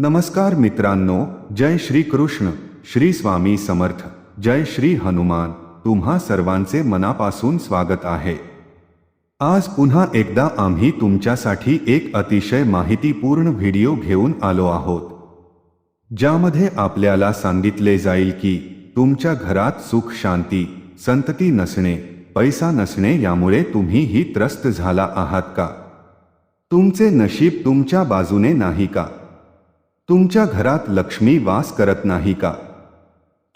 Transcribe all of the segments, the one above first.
नमस्कार मित्रांनो जय श्री कृष्ण श्री स्वामी समर्थ जय श्री हनुमान. तुम्हा सर्वांचे मनापासून स्वागत आहे. आज पुन्हा एकदा आम्ही तुमच्यासाठी एक अतिशय माहितीपूर्ण व्हिडिओ घेऊन आलो आहोत. ज्यामध्ये आपल्याला सांगितले जाईल की तुमच्या घरात सुख शांती संतती नसणे पैसा नसणे यामुळे तुम्हीही त्रस्त झाला आहात का? तुमचे नशीब तुमच्या बाजूने नाही का? तुमच्या घरात लक्ष्मी वास करत नाही का?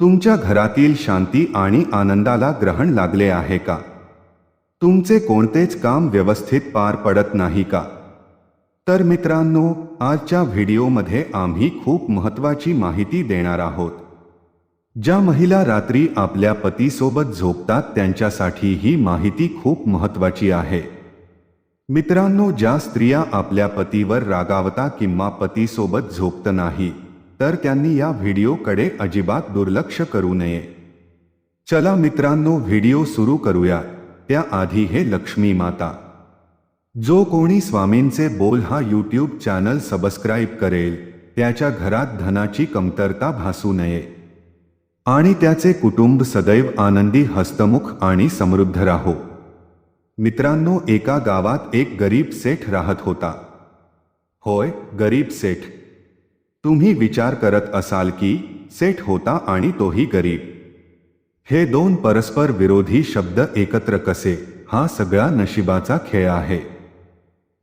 तुमच्या घरातील शांती आणि आनंदाला ग्रहण लागले आहे का? तुमचे कोणतेच काम व्यवस्थित पार पडत नाही का? तर मित्रांनो आजच्या व्हिडिओमध्ये आम्ही खूप महत्त्वाची माहिती देणार आहोत. ज्या महिला रात्री आपल्या पतीसोबत झोपतात त्यांच्यासाठी ही माहिती खूप महत्त्वाची आहे. मित्रांनो ज्या स्त्रिया आपल्या पतीवर रागावता किंवा पतीसोबत झोपत नाही तर त्यांनी या व्हिडिओकडे अजिबात दुर्लक्ष करू नये. चला मित्रांनो व्हिडिओ सुरू करूया. त्याआधी हे लक्ष्मी माता. जो कोणी स्वामींचे बोल हा यूट्यूब चॅनल सबस्क्राईब करेल त्याच्या घरात धनाची कमतरता भासू नये. आणि त्याचे कुटुंब सदैव आनंदी हस्तमुख आणि समृद्ध राहो. मित्रांनो एका गावात एक गरीब सेठ राहत होता. होय गरीब सेठ. तुम्ही विचार करत असाल की सेठ होता आणि तोही गरीब. हे दोन परस्पर विरोधी शब्द एकत्र कसे? हा सगळा नशिबाचा खेळ आहे.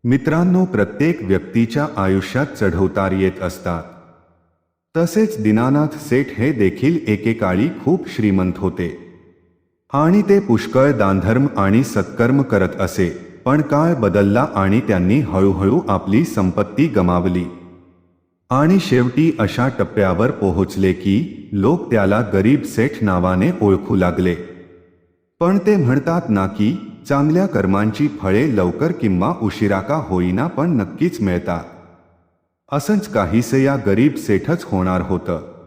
मित्रांनो प्रत्येक व्यक्तीच्या आयुष्यात चढउतार येत असतात. तसेच दीनानाथ सेठ हे देखील एकेकाळी खूप श्रीमंत होते. आणि ते पुष्कळ दानधर्म आणि सत्कर्म करत असे. पण काळ बदलला आणि त्यांनी हळूहळू आपली संपत्ती गमावली. आणि शेवटी अशा टप्प्यावर पोहोचले की लोक त्याला गरीब सेठ नावाने ओळखू लागले. पण ते म्हणतात ना की चांगल्या कर्मांची फळे लवकर किंवा उशिरा का होईना पण नक्कीच मिळतात. असंच काहीसे या गरीब सेठच होणार होतं.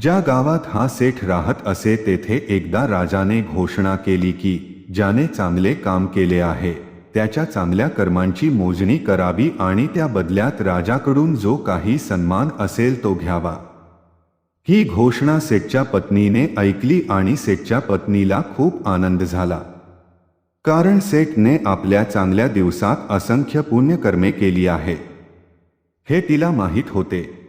ज्या गावात हा सेठ राहत असे तेथे एकदा राजाने घोषणा केली की ज्याने चांगले काम केले आहे त्याच्या चांगल्या कर्मांची मोजणी करावी आणि त्या बदल्यात राजाकडून जो काही सन्मान असेल तो घ्यावा. ही घोषणा सेठच्या पत्नीने ऐकली आणि सेठच्या पत्नीला खूप आनंद झाला. कारण सेठने आपल्या चांगल्या दिवसात असंख्य पुण्यकर्मे केली आहे. हे तिला माहीत होते.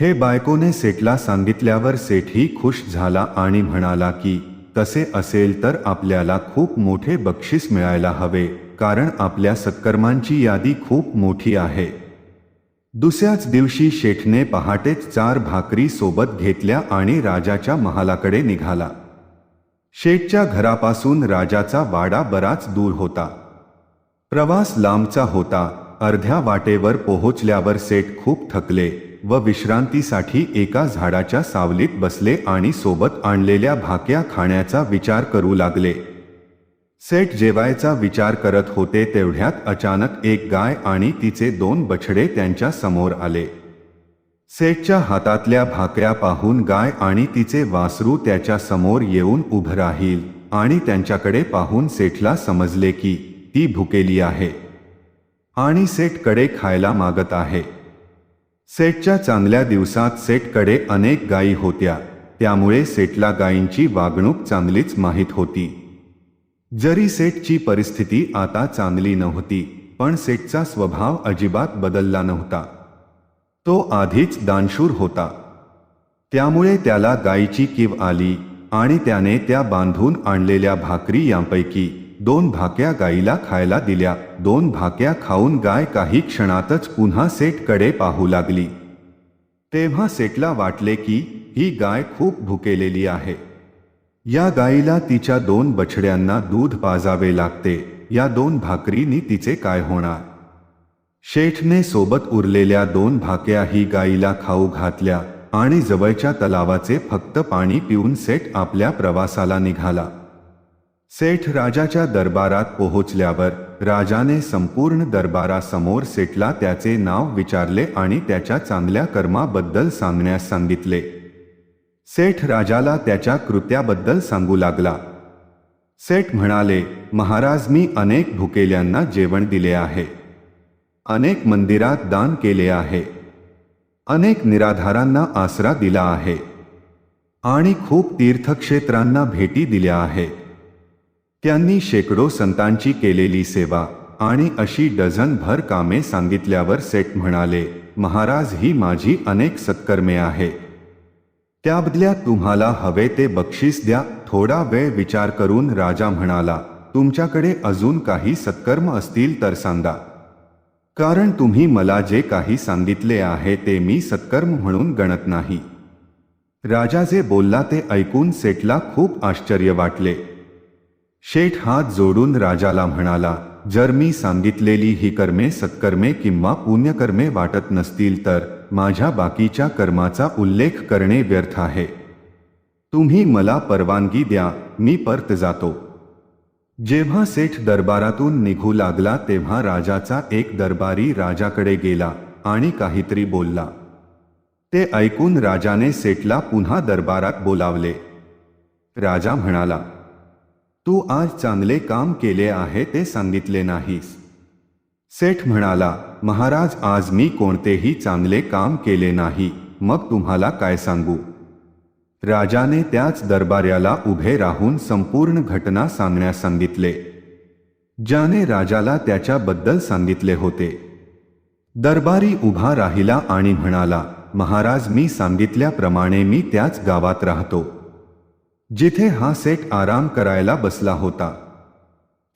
हे बायकोने सेठला सांगितल्यावर सेठही खुश झाला आणि म्हणाला की तसे असेल तर आपल्याला खूप मोठे बक्षीस मिळायला हवे कारण आपल्या सत्कर्मांची यादी खूप मोठी आहे. दुसऱ्याच दिवशी शेठने पहाटेच चार भाकरी सोबत घेतल्या आणि राजाच्या महालाकडे निघाला. शेठच्या घरापासून राजाचा वाडा बराच दूर होता. प्रवास लांबचा होता अर्ध्या वाटेवर पोहोचल्यावर सेठ खूप थकले. व विश्रांतीसाठी एका झाडाच्या सावलीत बसले आणि सोबत आणलेल्या भाक्या खाण्याचा विचार करू लागले. सेठ जेवायचा विचार करत होते तेवढ्यात अचानक एक गाय आणि तिचे दोन बछडे त्यांच्यासमोर आले. सेठच्या हातातल्या भाकऱ्या पाहून गाय आणि तिचे वासरू त्याच्यासमोर येऊन उभं राहील आणि त्यांच्याकडे पाहून सेठला समजले की ती भुकेली आहे. आणि सेठकडे खायला मागत आहे. सेठच्या चांगल्या दिवसात सेटकडे अनेक गायी होत्या. त्यामुळे सेटला गायींची वागणूक चांगलीच माहीत होती. जरी सेठची परिस्थिती आता चांगली नव्हती पण सेटचा स्वभाव अजिबात बदलला नव्हता. तो आधीच दानशूर होता. त्यामुळे त्याला गायीची कीव आली आणि त्याने त्या बांधून आणलेल्या भाकरी यांपैकी दोन भाक्या गाईला खायला दिल्या. दोन भाक्या खाऊन गाय काही क्षणातच पुन्हा सेठकडे पाहू लागली. तेव्हा सेठला वाटले की ही गाय खूप भुकेलेली आहे. या गाईला तिच्या दोन बछड्यांना दूध पाजावे लागते. या दोन भाकरीनी तिचे काय होणार? शेठने सोबत उरलेल्या दोन भाक्या ही गाईला खाऊ घातल्या आणि जवळच्या तलावाचे फक्त पाणी पिऊन सेठ आपल्या प्रवासाला निघाला. सेठ राजाच्या दरबारात पोहोचल्यावर राजाने संपूर्ण दरबारासमोर सेठला त्याचे नाव विचारले आणि त्याच्या चांगल्या कर्माबद्दल सांगण्यास सांगितले. सेठ राजाला त्याच्या कृत्याबद्दल सांगू लागला. सेठ म्हणाले महाराज मी अनेक भुकेल्यांना जेवण दिले आहे. अनेक मंदिरात दान केले आहे. अनेक निराधारांना आसरा दिला आहे. आणि खूप तीर्थक्षेत्रांना भेटी दिल्या आहेत. त्यांनी शेकडो संतांची केलेली सेवा आणि अशी डझनभर कामे सांगितल्यावर सेठ म्हणाले महाराज ही माझी अनेक सत्कर्मे आहे. त्याबदल्या तुम्हाला हवे ते बक्षीस द्या थोडा वेळ विचार करून राजा म्हणाला तुमच्याकडे अजून काही सत्कर्म असतील तर सांगा. कारण तुम्ही मला जे काही सांगितले आहे ते मी सत्कर्म म्हणून गणत नाही. राजा जे बोलला ते ऐकून सेठला खूप आश्चर्य वाटले. शेठ हात जोडून राजाला म्हणाला जर मी सांगितलेली ही कर्मे सत्कर्मे किंवा पुण्यकर्मे वाटत नसतील तर माझ्या बाकीच्या कर्माचा उल्लेख करणे व्यर्थ आहे. तुम्ही मला परवानगी द्या मी परत जातो. जेव्हा सेठ दरबारातून निघू लागला तेव्हा राजाचा एक दरबारी राजाकडे गेला आणि काहीतरी बोलला. ते ऐकून राजाने सेठला पुन्हा दरबारात बोलावले. राजा म्हणाला तू आज चांगले काम केले आहे ते सांगितले नाहीस. सेठ म्हणाला महाराज आज मी कोणतेही चांगले काम केले नाही. मग तुम्हाला काय सांगू? राजाने त्याच दरबाऱ्याला उभे राहून संपूर्ण घटना सांगण्यास सांगितले. ज्याने राजाला त्याच्याबद्दल सांगितले होते. दरबारी उभा राहिला आणि म्हणाला महाराज मी सांगितल्याप्रमाणे मी त्याच गावात राहतो. जिथे हा सेठ आराम करायला बसला होता.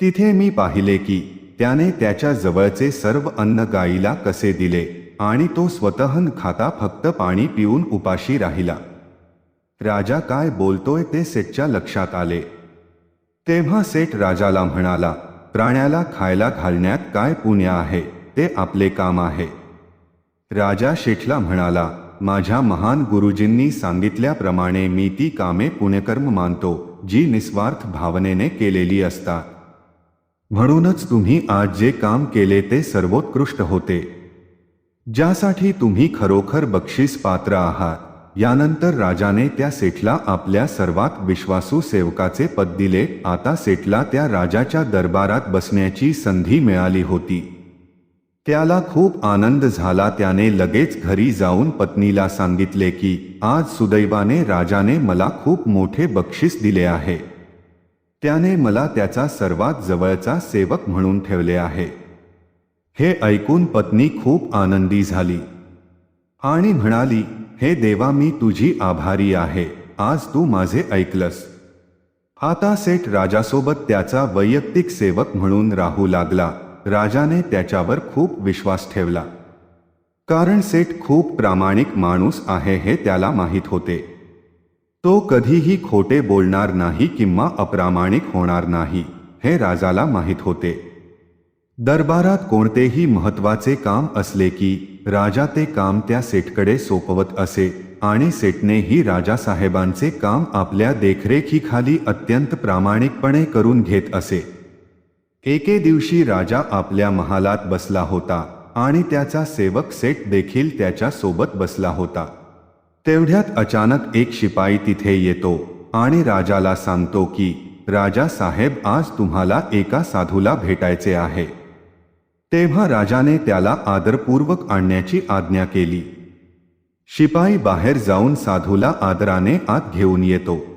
तिथे मी पाहिले की त्याने त्याच्या जवळचे सर्व अन्न गाईला कसे दिले आणि तो स्वतःन खाता फक्त पाणी पिऊन उपाशी राहिला. राजा काय बोलतोय ते सेठच्या लक्षात आले. तेव्हा सेठ राजाला म्हणाला प्राण्याला खायला घालण्यात काय पुण्य आहे? ते आपले काम आहे. राजा शेठला म्हणाला माझ्या महान गुरुजींनी सांगितल्याप्रमाणे मी ती कामे पुण्यकर्म मानतो जी निस्वार्थ भावनेने केलेली असतात. म्हणूनच तुम्ही आज जे काम केले ते सर्वोत्कृष्ट होते. ज्यासाठी तुम्ही खरोखर बक्षीस पात्र आहात यानंतर राजाने त्या सेठला आपल्या सर्वात विश्वासू सेवकाचे पद दिले आता सेठला त्या राजाच्या दरबारात बसण्याची संधी मिळाली होती. त्याला खूप आनंद झाला. त्याने लगेच घरी जाऊन पत्नीला सांगितले की आज सुदैवाने राजाने मला खूप मोठे बक्षीस दिले आहे. त्याने मला त्याचा सर्वात जवळचा सेवक म्हणून ठेवले आहे. हे ऐकून पत्नी खूप आनंदी झाली. आणि म्हणाली हे देवा मी तुझी आभारी आहे. आज तू माझे ऐकलंस. आता सेठ राजासोबत त्याचा वैयक्तिक सेवक म्हणून राहू लागला. राजाने त्याच्यावर खूप विश्वास ठेवला. कारण सेठ खूप प्रामाणिक माणूस आहे हे त्याला माहीत होते. तो कधीही खोटे बोलणार नाही किंवा अप्रामाणिक होणार नाही हे राजाला माहीत होते. दरबारात कोणतेही महत्त्वाचे काम असले की राजा ते काम त्या सेठकडे सोपवत असे आणि सेठनेही राजासाहेबांचे काम आपल्या देखरेखीखाली अत्यंत प्रामाणिकपणे करून घेत असे. एके दिवशी राजा आपल्या महालात बसला होता आणि त्याचा सेवक सेट देखील त्याच्या सोबत बसला होता. तेवढ्यात अचानक एक शिपाई तिथे येतो आणि राजाला सांगतो की राजा साहेब आज तुम्हाला एका साधूला भेटायचे आहे. तेव्हा राजाने त्याला आदरपूर्वक आणण्याची आज्ञा केली. शिपाई बाहेर जाऊन साधूला आदराने आत घेऊन येतो.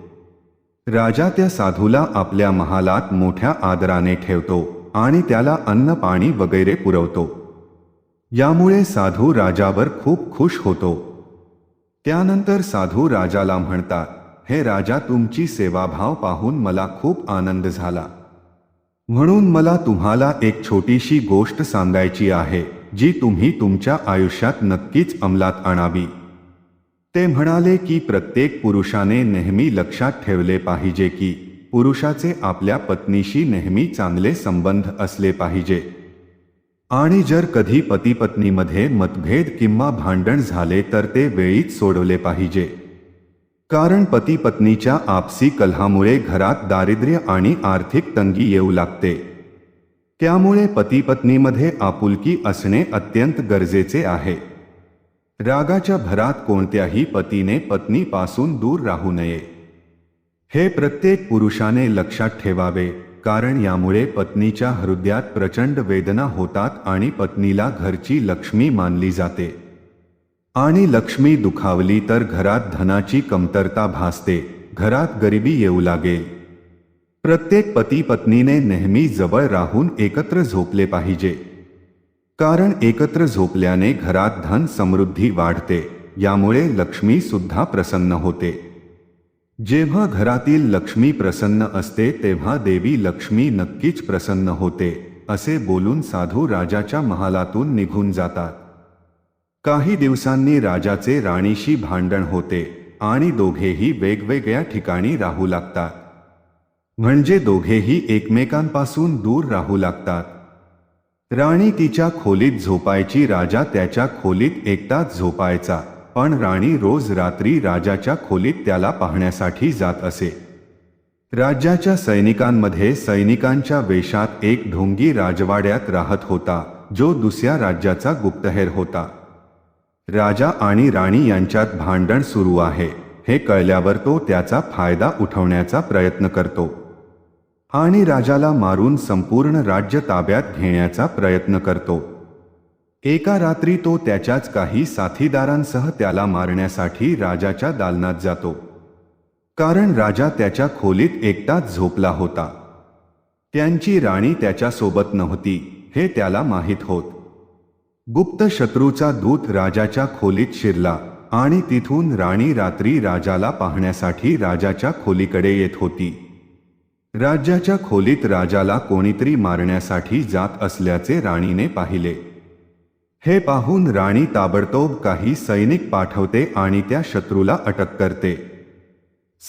राजा त्या साधूला आपल्या महालात मोठ्या आदराने ठेवतो आणि त्याला अन्न पाणी वगैरे पुरवतो. यामुळे साधू राजावर खूप खुश होतो. त्यानंतर साधू राजाला म्हणतात हे राजा तुमची सेवाभाव पाहून मला खूप आनंद झाला. म्हणून मला तुम्हाला एक छोटीशी गोष्ट सांगायची आहे जी तुम्ही तुमच्या आयुष्यात नक्कीच अंमलात आणावी. ते म्हणाले की प्रत्येक पुरुषाने नेहमी लक्षात ठेवले पाहिजे की पुरुषाचे आपल्या पत्नीशी नेहमी चांगले संबंध असले पाहिजे. आणि जर कधी पतीपत्नीमध्ये मतभेद किंवा भांडण झाले तर ते वेळीच सोडवले पाहिजे. कारण पतीपत्नीच्या आपसी कलहामुळे घरात दारिद्र्य आणि आर्थिक तंगी येऊ लागते. त्यामुळे पतीपत्नीमध्ये आपुलकी असणे अत्यंत गरजेचे आहे. रागाच्या भरात कोणत्याही पतीने पत्नीपासून दूर राहू नये. हे प्रत्येक पुरुषाने लक्षात ठेवावे कारण यामुळे पत्नीच्या हृदयात प्रचंड वेदना होतात आणि पत्नीला घरची लक्ष्मी मानली जाते. आणि लक्ष्मी दुखावली तर घरात धनाची कमतरता भासते घरात गरिबी येऊ लागेल प्रत्येक पती पत्नीने नेहमी जवळ राहून एकत्र झोपले पाहिजे. कारण एकत्र झोपल्याने घरात धन समृद्धी वाढते यामुळे लक्ष्मी सुद्धा प्रसन्न होते. जेव्हा घरातील लक्ष्मी प्रसन्न असते तेव्हा देवी लक्ष्मी नक्कीच प्रसन्न होते असे बोलून साधू राजाच्या महालातून निघून जातात. काही दिवसांनी राजाचे राणीशी भांडण होते आणि दोघेही वेगवेगळ्या ठिकाणी राहू लागतात. म्हणजे दोघेही एकमेकांपासून दूर राहू लागतात. राणी तिच्या खोलीत झोपायची राजा त्याच्या खोलीत एकटाच झोपायचा. पण राणी रोज रात्री राजाच्या खोलीत त्याला पाहण्यासाठी जात असे. राज्याच्या सैनिकांमध्ये सैनिकांच्या वेशात एक ढोंगी राजवाड्यात राहत होता जो दुसऱ्या राज्याचा गुप्तहेर होता. राजा आणि राणी यांच्यात भांडण सुरू आहे. हे कळल्यावर तो त्याचा फायदा उठवण्याचा प्रयत्न करतो. आणि राजाला मारून संपूर्ण राज्य ताब्यात घेण्याचा प्रयत्न करतो. एका रात्री तो त्याच्याच काही साथीदारांसह त्याला मारण्यासाठी राजाच्या दालनात जातो. कारण राजा त्याच्या खोलीत एकटाच झोपला होता. त्यांची राणी त्याच्यासोबत नव्हती हे त्याला माहीत होत. गुप्त शत्रूचा दूत राजाच्या खोलीत शिरला आणि तिथून राणी रात्री राजाला पाहण्यासाठी राजाच्या खोलीकडे येत होती. राज्याच्या खोलीत राजाला कोणीतरी मारण्यासाठी जात असल्याचे राणीने पाहिले. हे पाहून राणी ताबडतोब काही सैनिक पाठवते आणि त्या शत्रूला अटक करते.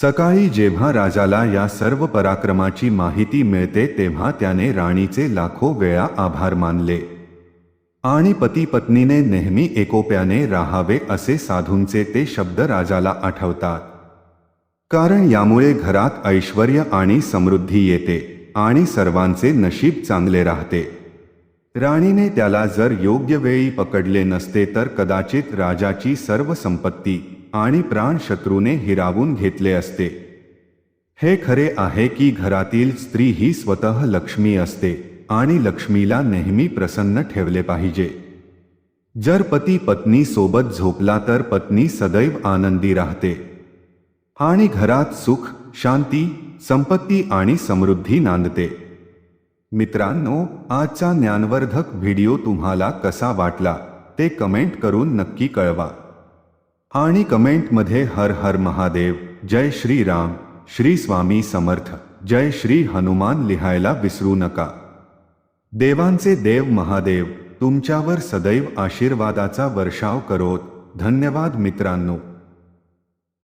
सकाळी जेव्हा राजाला या सर्व पराक्रमाची माहिती मिळते तेव्हा त्याने राणीचे लाखो वेळा आभार मानले. आणि पती पत्नीने नेहमी एकोप्याने राहावे असे साधूंचे ते शब्द राजाला आठवतात. कारण यामुळे घरात ऐश्वर आणि समृद्धी येते आणि सर्वांचे नशीब चांगले राहते. राणीने त्याला जर योग्य वेळी पकडले नसते तर कदाचित राजाची सर्व संपत्ती आणि प्राण शत्रूने हिरावून घेतले असते. हे खरे आहे की घरातील स्त्री ही स्वतः लक्ष्मी असते आणि लक्ष्मीला नेहमी प्रसन्न ठेवले पाहिजे. जर पती पत्नी सोबत झोपला तर पत्नी सदैव आनंदी राहते. आणि घरात सुख शांती संपत्ती आणि समृद्धी नांदते. मित्रांनो आजचा ज्ञानवर्धक व्हिडिओ तुम्हाला कसा वाटला ते कमेंट करून नक्की कळवा. आणि कमेंटमध्ये हर हर महादेव जय श्री राम श्री स्वामी समर्थ जय श्री हनुमान लिहायला विसरू नका. देवांचे देव महादेव तुमच्यावर सदैव आशीर्वादाचा वर्षाव करोत. धन्यवाद मित्रांनो.